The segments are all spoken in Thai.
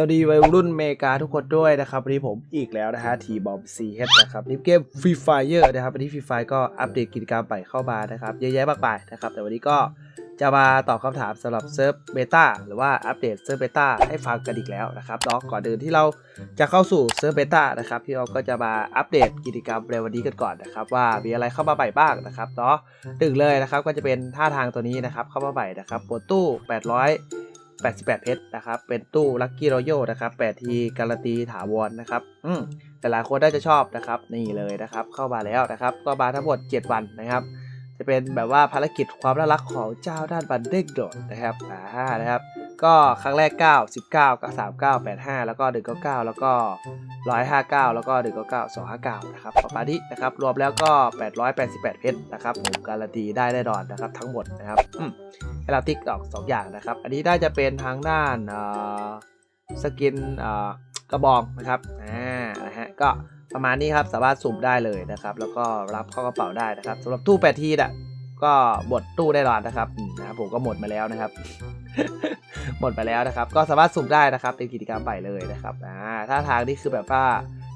สวัสดีวัยรุ่นเมกาทุกคนด้วยนะครับวันนี้ผมอีกแล้วนะฮะทีบอมซีเฮดนะครับนี่เกมฟรีไฟเยอร์นะครับวันนี้ฟรีไฟก็อัปเดตกิจกรรมใหม่เข้ามานะครับเยอะแยะมากมายนะครับแต่วันนี้ก็จะมาตอบคำถามสำหรับเซิร์ฟเบต้าหรือว่าอัปเดตเซิร์ฟเบต้าให้ฟังกันอีกแล้วนะครับเนาะก่อนอื่นที่เราจะเข้าสู่เซิร์ฟเบต้านะครับพี่ออฟก็จะมาอัปเดตกิจกรรมในวันนี้กันก่อนนะครับว่ามีอะไรเข้ามาใหม่บ้างนะครับเนาะหนึ่งเลยนะครับก็จะเป็นท่าทางตัวนี้นะครับเข้ามาใหม่นะครับบนตู้800 88เพชรนะครับ เป็นตู้ลัคกี้รอยัลนะครับ8ทีการันตีถาวรนะครับ อืมแต่หลายคนน่าจะชอบนะครับ นี่เลยนะครับ เข้ามาแล้วนะครับ ก็มาทั้งหมด 7 วันนะครับ จะเป็นแบบว่าภารกิจความน่ารักของเจ้าด้านบันเด็กโดดนะครับ อ่า นะครับ ก็ครั้งแรก 9 19ก็39 85 แล้วก็199 แล้วก็ 159 แล้วก็199 259 นะครับประมาณนี้นะครับ รวมแล้วก็ 888 เพชรนะครับ ผมการันตีได้แน่นอนนะครับ ทั้งหมดนะครับอืมให้เราติ๊กออก 2 อย่างนะครับ อันนี้ได้จะเป็นทางด้านสกินกระบองนะครับอ่านะฮะก็ประมาณนี้ครับสามารถสุ่มได้เลยนะครับ แล้วก็รับเข้ากระเป๋าได้นะครับสำหรับตู้แปดทีน่ะก็หมดตู้ได้รอนนะครับนะครับผมก็หมดมาแล้วนะครับ หมดไปแล้วนะครับ ก็สามารถสุ่มได้นะครับ เป็นกิจกรรมใหม่เลยนะครับอ่าถ้าทางนี่คือแบบว่า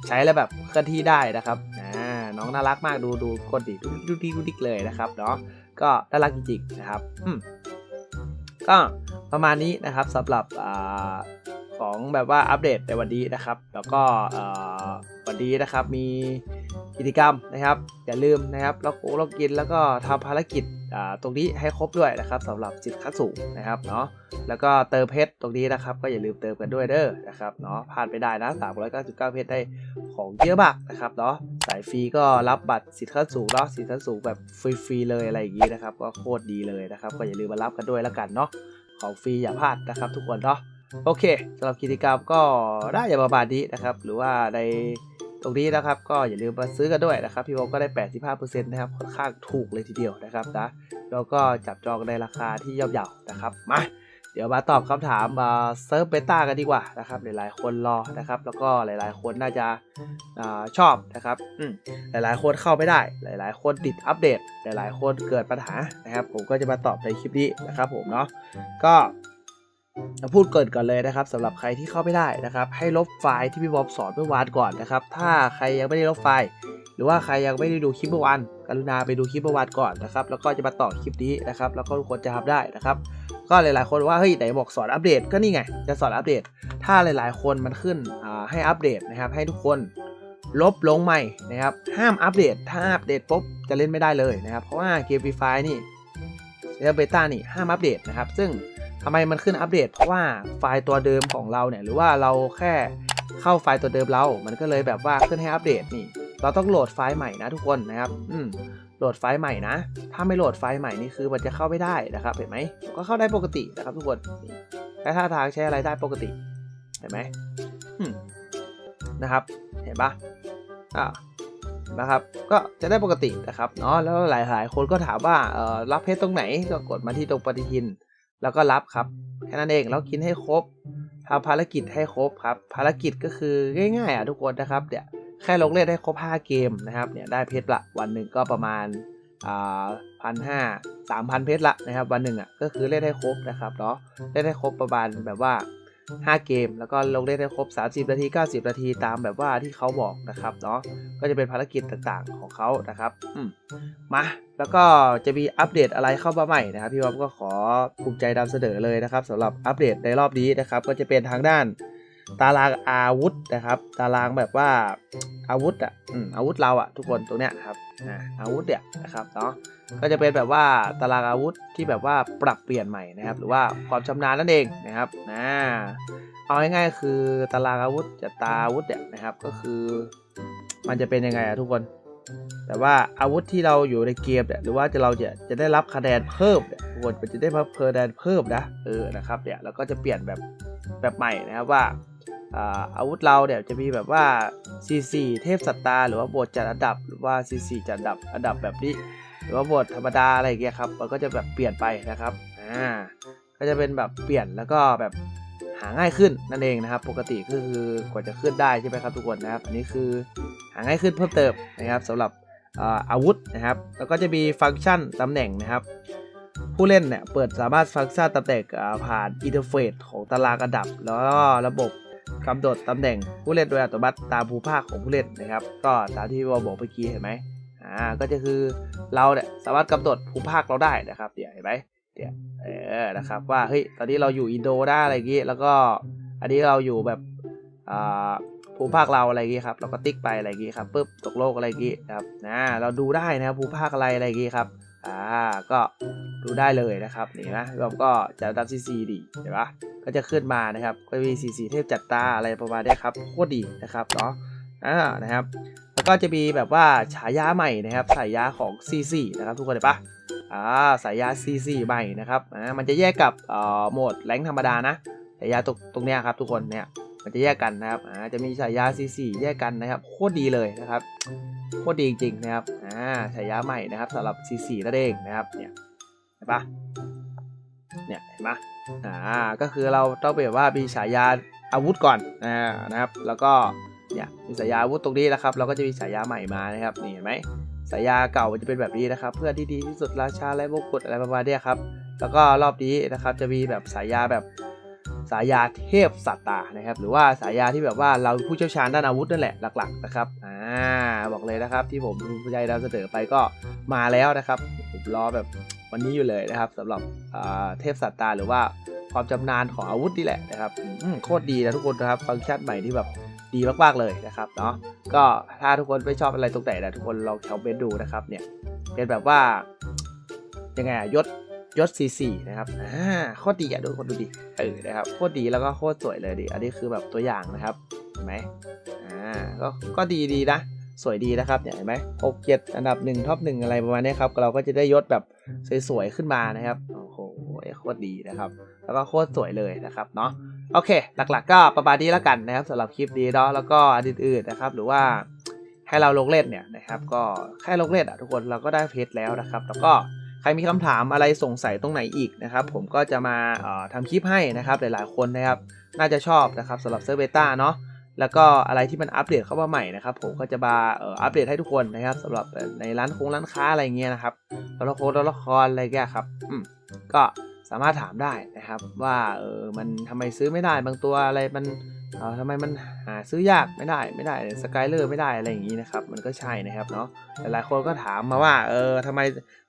ใช้แล้วแบบเคลื่อนที่ได้นะครับอ่าน้องน่ารักมากดูดูคนดิดูดูดิดูดิกเลยนะครับเนาะก็น่ารักจริงๆนะครับอืมก็ประมาณนี้นะครับสำหรับอาของแบบว่าอัปเดตในวันนี้นะครับ แล้วก็อ่า นี้นะครับ มีกิจกรรมนะครับอย่าลืมนะครับล็อกโอล็อกกินแล้วก็ทำภารกิจตรงนี้ให้ครบด้วยนะครับสำหรับสิทธิ์ขั้นสูงนะครับเนาะแล้วก็เติมเพชรตรงนี้นะครับ ก็อย่าลืมเติมกันด้วยเด้อนะครับเนาะพลาดไปได้นะ399เพชรได้ของเยอะมากนะครับเนาะสายฟรีก็รับบัตรสิทธิ์ขั้นสูงเนาะสิทธิ์ขั้นสูงแบบฟรีๆเลยอะไรอย่างนี้นะครับก็โคตรดีเลยนะครับ ก็อย่าลืมมารับกันด้วยแล้วกันเนาะของฟรีอย่าพลาดนะครับ ทุกคนเนาะโอเคสำหรับกิจกรรมก็ได้อย่าประมาณนี้นะครับ หรือว่าใน ตรงนี้นะครับก็อย่าลืมมาซื้อกันด้วยนะครับพี่โบก็ได้ 85%นะครับค่อนข้างถูกเลยทีเดียวนะครับนะแล้วก็จับจองในราคาที่ย่อมเยานะครับมาเดี๋ยวมาตอบคำถามมาเซิร์ฟเบต้ากันดีกว่านะครับหลายๆคนรอนะครับ แล้วก็หลาย ๆ คนน่าจะาชอบนะครับอืหลายๆ คนเข้าไม่ได้ หลาย ๆ คนติดอัปเดต หลาย ๆ คนเกิดปัญหานะครับ ผมก็จะมาตอบในคลิปนี้นะครับผมเนาะก็ พูดเกินก่อนเลยนะครับสำหรับใครที่เข้าไม่ได้นะครับ ให้ลบไฟล์ที่พี่บอบสอนเมื่อวานก่อนนะครับ ถ้าใครยังไม่ได้ลบไฟล์ หรือว่าใครยังไม่ได้ดูคลิปเมื่อวานกรุณาไปดูคลิปเมื่อวานก่อนนะครับ แล้วก็จะมาต่อคลิปนี้นะครับ แล้วก็ทุกคนจะทำได้นะครับ ก็หลายๆ คนว่าเฮ้ยไหนบอกสอนอัปเดตก็นี่ไง จะสอนอัปเดต ถ้าหลายๆ คนมันขึ้นให้อัปเดตนะครับ ให้ทุกคนลบลงใหม่นะครับ ห้ามอัปเดต ถ้าอัปเดตปุ๊บจะเล่นไม่ได้เลยนะครับ เพราะว่าเกมฟรีไฟนี่เซเบต้านี่ห้ามอัปเดตนะครับ ซึ่ง ทำไมมันขึ้นอัปเดต เพราะว่าไฟล์ตัวเดิมของเราเนี่ยหรือว่าเราแค่เข้าไฟล์ตัวเดิมเรา มันก็เลยแบบว่าขึ้นให้อัปเดตนี่ เราต้องโหลดไฟล์ใหม่นะทุกคนนะครับ อืมโหลดไฟล์ใหม่นะ ถ้าไม่โหลดไฟล์ใหม่นี่คือมันจะเข้าไม่ได้นะครับ เห็นไหม ก็เข้าได้ปกตินะครับทุกคนและท่าทางใช้อะไรได้ปกติ เห็นไหมนะครับ เห็นปะอ่านะครับ ก็จะได้ปกตินะครับ เนาะ แล้วหลายๆ คนก็ถามว่า เออรับเพชรตรงไหน ก็กดมาที่ตรงปฏิทิน แล้วก็รับครับแค่นั้นเองแล้วกินให้ครบทำภารกิจให้ครบครับ ภารกิจก็คือง่ายๆอะทุกคนนะครับเดี๋ยวแค่ลงเล่นให้ครบ 5 เกมนะครับเนี่ยได้เพชรละวันหนึ่งก็ประมาณพันห้าสามพันเพชรละนะครับวันหนึ่งอะก็คือเล่นให้ครบนะครับเนาะเล่นให้ครบประมาณแบบว่า 5 เกม แล้วก็ลงเล่นให้ครบ 30 นาที 90 นาทีตามแบบว่าที่เขาบอกนะครับเนาะก็จะเป็นภารกิจต่างๆของเขานะครับมมาแล้วก็จะมีอัปเดตอะไรเข้ามาใหม่นะครับพี่วอมก็ขอภูมิใจนำเสนอเลยนะครับสำหรับอัปเดตในรอบนี้นะครับ ก็จะเป็นทางด้าน ตารางอาวุธนะครับ ตารางแบบว่าอาวุธอะอาวุธเราอะทุกคนตรงเนี้ยครับอาวุธเนี่ยนะครับเนาะก็จะเป็นแบบว่าตารางอาวุธที่แบบว่าปรับเปลี่ยนใหม่นะครับ หรือว่าความชำนาญนั่นเองนะครับนะเอาง่ายๆคือตารางอาวุธจะตาอาวุธเนี่ยนะครับ ก็คือ มันจะเป็นยังไงอะทุกคน แต่ว่าอาวุธที่เราอยู่ในเกมเนี่ยหรือว่าจะเราจะจะได้รับคะแนนเพิ่มเนี่ยทุกคนมันจะได้รับคะแนนเพิ่มนะเออนะครับเนี่ยแล้วก็จะเปลี่ยนแบบแบบใหม่นะครับว่า อาวุธเราเนี่ยจะมีแบบว่า C4 เทพสัตตา หรือว่าบทจัดอันดับ หรือว่า C4 จัดอันดับอันดับแบบนี้ หรือว่าบทธรรมดาอะไรอย่างเงี้ยครับ มันก็จะแบบเปลี่ยนไปนะครับ อ่า ก็จะเป็นแบบเปลี่ยนแล้วก็แบบหาง่ายขึ้นนั่นเองนะครับ ปกติก็คือกว่าจะขึ้นได้ใช่ไหมครับทุกคนนะครับ อันนี้คือหาง่ายขึ้นเพิ่มเติมนะครับสำหรับอาวุธนะครับ แล้วก็จะมีฟังก์ชันตำแหน่งนะครับ ผู้เล่นเนี่ยเปิดสามารถฟังก์ชันตำแหน่งผ่านอินเทอร์เฟซของตารางอันดับ แล้วก็ระบบ กำหนดตำแหน่งผู้เล่นโดยอัตโนมัติตามภูมิภาคของผู้เล่นนะครับ ก็ตามที่พี่วอบอกเมื่อกี้เห็นไหมอ่าก็จะคือเราเนี่ยสามารถกำหนดภูมิภาคเราได้นะครับเดี๋ยวเห็นไหมเดี๋ยวเออนะครับว่าเฮ้ยตอนนี้เราอยู่อินโดได้อะไรอย่างงี้แล้วก็อันนี้เราอยู่แบบอ่าภูมิภาคเราอะไรอย่างงี้ครับเราก็ติ๊กไปอะไรอย่างงี้ครับปุ๊บตกโลกอะไรอย่างงี้นะครับนะเราดูได้นะครับภูมิภาคอะไรอะไรอย่างงี้ครับ อ่าก็ดูได้เลยนะครับนี่นะเราก็จะดับซีซีดีเห็นปะก็จะขึ้นมานะครับก็มีสีสีเทพจัดตาอะไรประมาณนี้ครับโคตรดีนะครับเนาะอ่านะครับแล้วก็จะมีแบบว่าฉายาใหม่นะครับฉายาของ C4 นะครับทุกคนเห็นปะอ่าฉายา C4 ใหม่นะครับอ่ามันจะแยกกับเอ่อโหมดแรงธรรมดานะฉายาตรงตรงเนี้ยครับทุกคนเนี่ยมันจะแยกกันนะครับอ่าจะมีฉายา C4 แยกกันนะครับโคตรดีเลยนะครับ โคตรดีจริงๆนะครับ อ่าฉายาใหม่นะครับสำหรับ C4 นั่นเองนะครับ เนี่ยเห็นปะเนี่ยเห็นปะอ่า ก็คือเราต้องแบบว่ามีฉายาอาวุธก่อน อ่า นะครับ แล้วก็ เนี่ย มีฉายาอาวุธตรงนี้นะครับ เราก็จะมีฉายาใหม่มานะครับ นี่เห็นไหมฉายาเก่ามันจะเป็นแบบนี้นะครับ เพื่อนที่ดีที่สุดราชาและมงกุฎอะไรประมาณนี้ครับ แล้วก็รอบนี้นะครับจะมีแบบฉายาแบบฉายาเทพสัตตานะครับ หรือว่าฉายาที่แบบว่าเราผู้เชี่ยวชาญด้านอาวุธนั่นแหละหลัก ๆ นะครับ อ่า บอกเลยนะครับ ที่ผมภูมิใจนำเสนอไปก็มาแล้วนะครับผมรอแบบวันนี้อยู่เลยนะครับสำหรับเทพสัตตาหรือว่าความจำนานของอาวุธนี่แหละนะครับโคตรดีนะทุกคนนะครับฟังก์ชันใหม่ที่แบบดีมากๆเลยนะครับเนาะก็ถ้าทุกคนไม่ชอบอะไรตรงไหนนะทุกคนลองคอมเมนต์ดูนะครับเนี่ยเป็นแบบว่ายังไงอะยศยศ C4 นะครับอ่าโคตรดีอะทุกคนดูดิเออนะครับโคตรดีแล้วก็โคตรสวยเลยดิอันนี้คือแบบตัวอย่างนะครับเห็นไหม อ่าก็ก็ดีดีนะ สวยดีนะครับเนี่ยเห็นไหมหกเจ็ดอันดับหนึ่งท็อปหนึ่งอะไรประมาณนี้ครับ เราก็จะได้ยศแบบสวยๆขึ้นมานะครับ โอ้โหโคตรดีนะครับ แล้วก็โคตรสวยเลยนะครับเนาะ โอเค หลักๆ ก็ประมาณนี้แล้วกันนะครับสำหรับคลิปนี้เนาะ แล้วก็อันอื่นๆนะครับ หรือว่าให้เราลงเล่นเนี่ยนะครับ ก็แค่ลงเล่นอะทุกคน เราก็ได้เพจแล้วนะครับ แล้วก็ใครมีคำถามอะไรสงสัยตรงไหนอีกนะครับ ผมก็จะมาเอ่อทำคลิปให้นะครับ หลายๆคนนะครับ น่าจะชอบนะครับสำหรับเซอร์เบต้าเนาะ แล้วก็อะไรที่มันอัปเดตเข้ามาใหม่นะครับผมก็จะมาเอ่ออัปเดตให้ทุกคนนะครับสำหรับในร้านคงร้านค้าอะไรเงี้ยนะครับตัวละครตัวละครอะไรเงี้ยครับอืมก็สามารถถามได้นะครับ ว่าเออมันทำไมซื้อไม่ได้บางตัวอะไรมันเออทำไมมันหาซื้อยากไม่ได้ไม่ได้สกายเลอร์ไม่ได้อะไรอย่างนี้นะครับมันก็ใช่นะครับเนาะหลายคนก็ถามมาว่าเออทำไม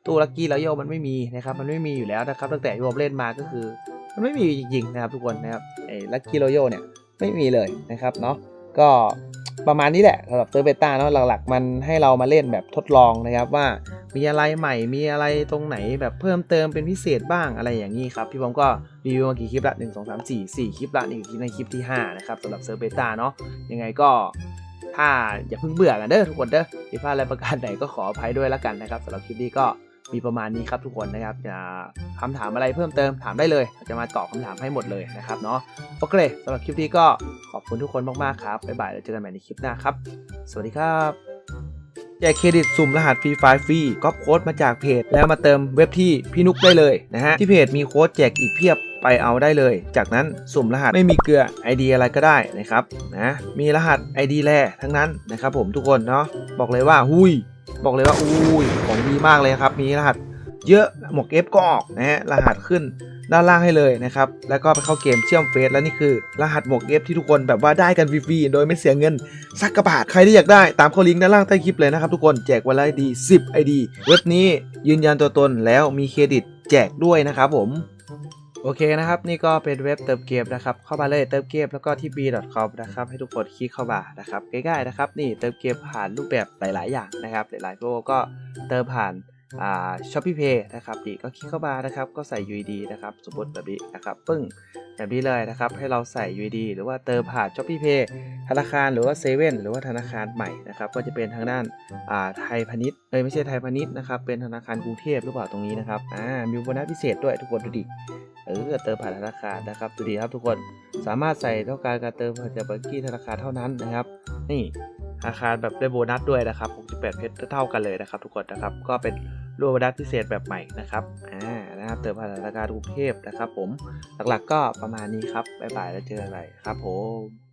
ตู้ลักกี้แล้วโยมันไม่มีนะครับมันไม่มีอยู่แล้วนะครับตั้งแต่ที่ผมเล่นมาก็คือ มันไม่มีจริงๆนะครับทุกคนนะครับไอ้ลักกี้โรโยเนี่ย ไม่มีเลยนะครับเนาะก็ประมาณนี้แหละสำหรับเซอร์เบต้าเนาะหลักๆ มันให้เรามาเล่นแบบทดลองนะครับว่ามีอะไรใหม่มีอะไรตรงไหนแบบเพิ่มเติมเป็นพิเศษบ้างอะไรอย่างนี้ครับ พี่ผมก็รีวิวมากี่คลิปละหนึ่งสองสามสี่สี่คลิปละนี่คือในคลิปที่ห้านะครับสำหรับเซอร์เบต้าเนาะยังไงก็ถ้าอย่าเพิ่งเบื่อกันเด้อทุกคนเด้อผิดพลาดอะไรประการไหนก็ขออภัยด้วยละกันนะครับสำหรับคลิปนี้ก็มีประมาณนี้ครับทุกคนนะครับจะ คำถามอะไรเพิ่มเติมถามได้เลย จะมาตอบคำถามให้หมดเลยนะครับเนาะโอเคสำหรับคลิปนี้ก็ขอบคุณทุกคนมากๆครับบ๊ายบายแล้วเจอกันใหม่ในคลิปหน้าครับ สวัสดีครับแจกเครดิตสุ่มรหัสฟรีไฟฟรีก๊อปโค้ดมาจากเพจ แล้วมาเติมเว็บที่พี่นุกได้เลยนะฮะ ที่เพจมีโค้ดแจกอีกเพียบไปเอาได้เลย จากนั้นสุ่มรหัสไม่มีเกลือ ID อะไรก็ได้นะครับนะมีรหัส ID แร่ทั้งนั้นนะครับผมทุกคนเนาะบอกเลยว่าหุยบอกเลยว่าอุ้ยของดีมากเลยครับ มีรหัส เยอะหมวกเอฟก็ออกนะฮะรหัสขึ้นด้านล่างให้เลยนะครับ แล้วก็ไปเข้าเกมเชื่อมเฟซแล้วนี่คือ รหัสหมวกเอฟที่ทุกคนแบบว่าได้กันฟรีๆโดยไม่เสียเงิน สักกระบาทใครที่อยากได้ตามเข้าลิงก์ด้านล่างใต้คลิปเลยนะครับทุกคนแจกวันละดี 10 ID เว็บนี้ยืนยันตัวตนแล้วมีเครดิตแจกด้วยนะครับผมโอเคนะครับ นี่ก็เป็นเว็บเติมเกมนะครับ เข้ามาเลยเติมเกมแล้วก็ที่ b.com นะครับ ให้ทุกคนคลิกเข้ามานะครับ ง่ายๆนะครับ นี่เติมเกมผ่านรูปแบบหลาย ๆ อย่างนะครับ หลายๆโปรก็เติมผ่าน อ่าช้อปปี้เพย์นะครับดีก็คลิกเข้ามานะครับ ก็ใส่ UID นะครับสมมติแบบนี้นะครับปึ้งแบบนี้เลยนะครับ ให้เราใส่ UID หรือว่าเติมผ่านช้อปปี้เพย์ธนาคารหรือว่าเซเว่นหรือว่าธนาคารใหม่นะครับ ก็จะเป็นทางด้านอ่าไทยพาณิชย์เอ้ยไม่ใช่ไทยพาณิชย์นะครับ เป็นธนาคารกรุงเทพหรือเปล่าตรงนี้นะครับอ่ามีโบนัสพิเศษด้วยทุกคนดูดิเออเติมผ่านธนาคารนะครับดูดีครับทุกคนสามารถใส่ต้องการการเติมผ่านจากบัญชีธนาคารเท่านั้นนะครับ นี่ธนาคารแบบได้โบนัสด้วยนะครับ 68 เพชรเท่ากันเลยนะครับ ทุกคนนะครับก็เป็น รวมโบนัสพิเศษแบบใหม่นะครับอ่านะครับเติมผ่านธนาคารกรุงเทพนะครับผมหลักๆก็ประมาณนี้ครับบ๊ายบายแล้วเจอกันใหม่ครับผม